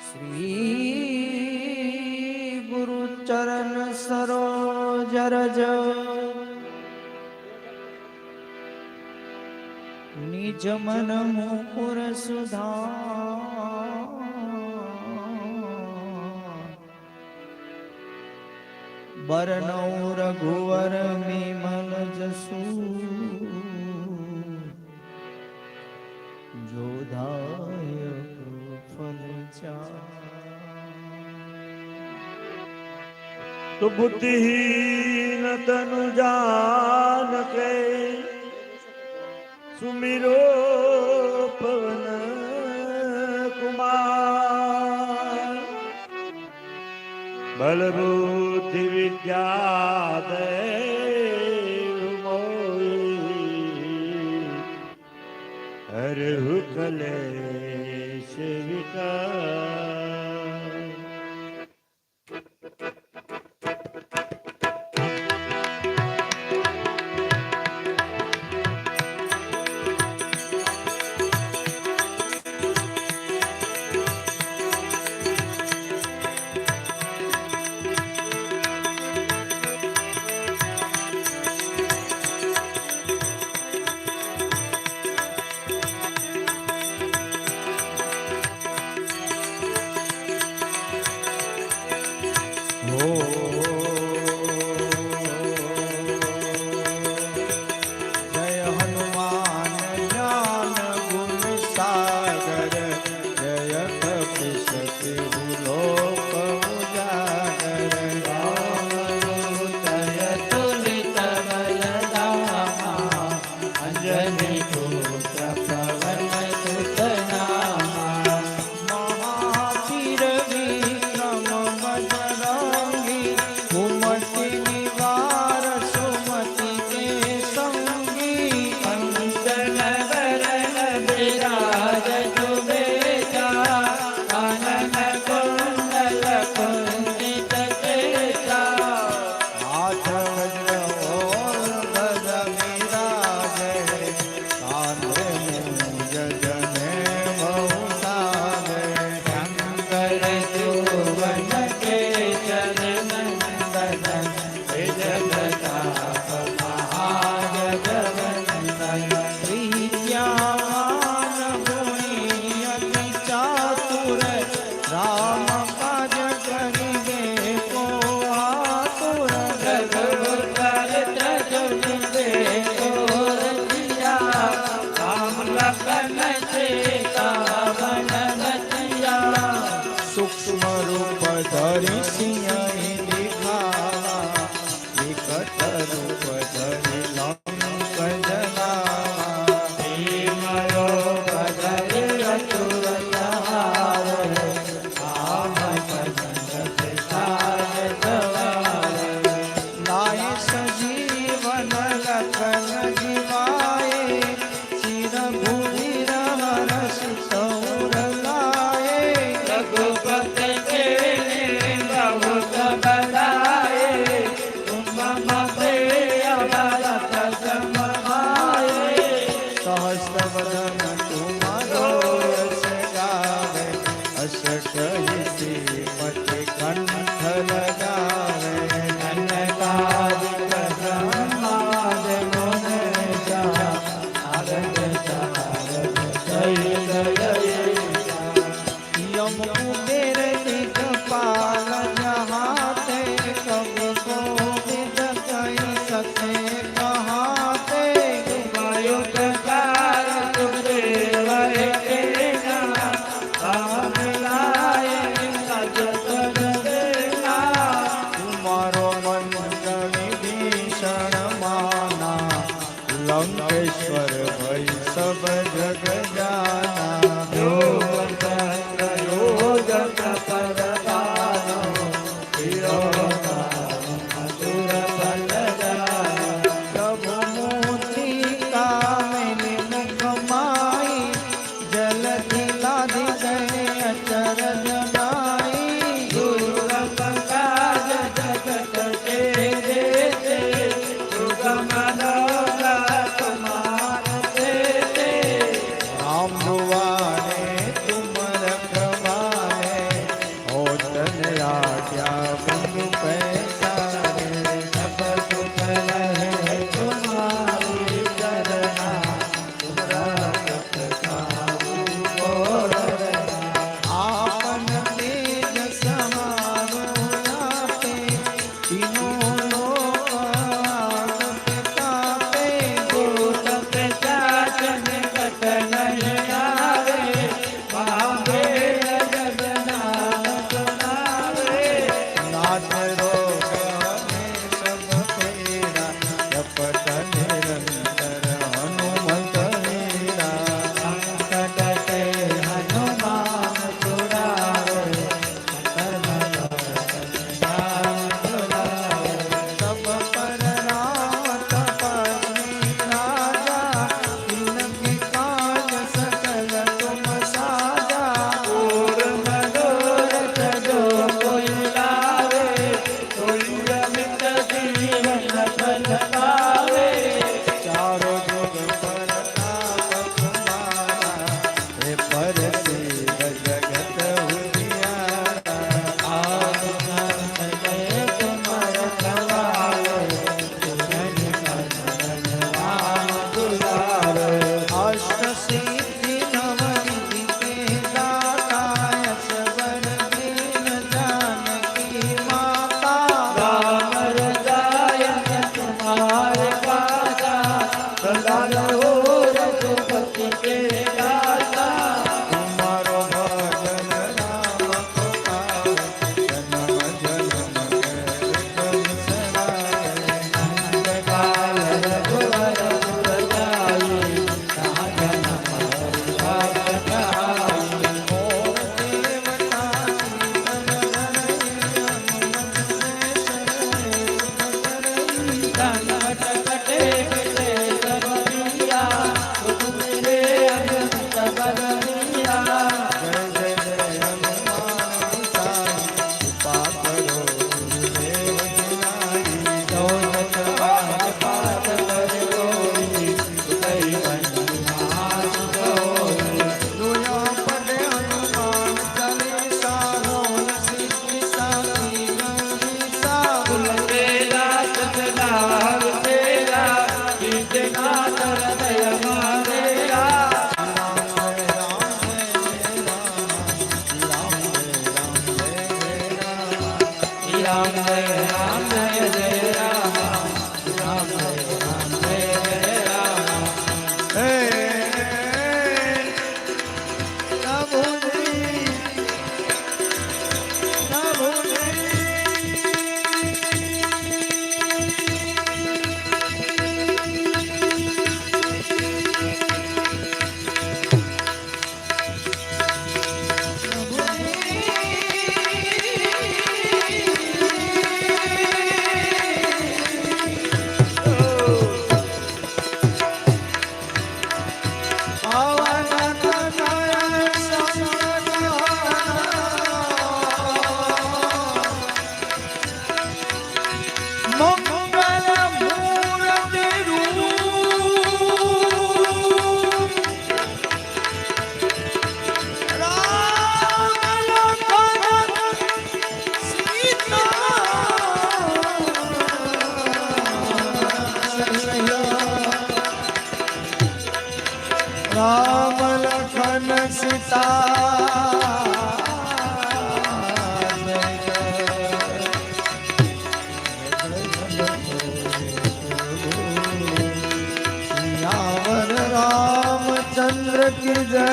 શ્રી ગુરુ ચરણ સરોજ રજ નિજ મન મુકુર સુધા બરનૌ રઘુવર વિમલ જસુ તો બુદ્ધિહીન તનુ જાન કે સુમિરો પવન કુમાર બલબુદ્ધિ વિદ્યા દે हर हुकले सेविका Rabbim Yeah. રામ લખન સીતા ચંદ્ર કિર્જય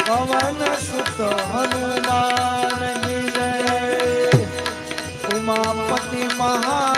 પવન સુત હનુમાન કિર્જય ઉમાપતિ મહા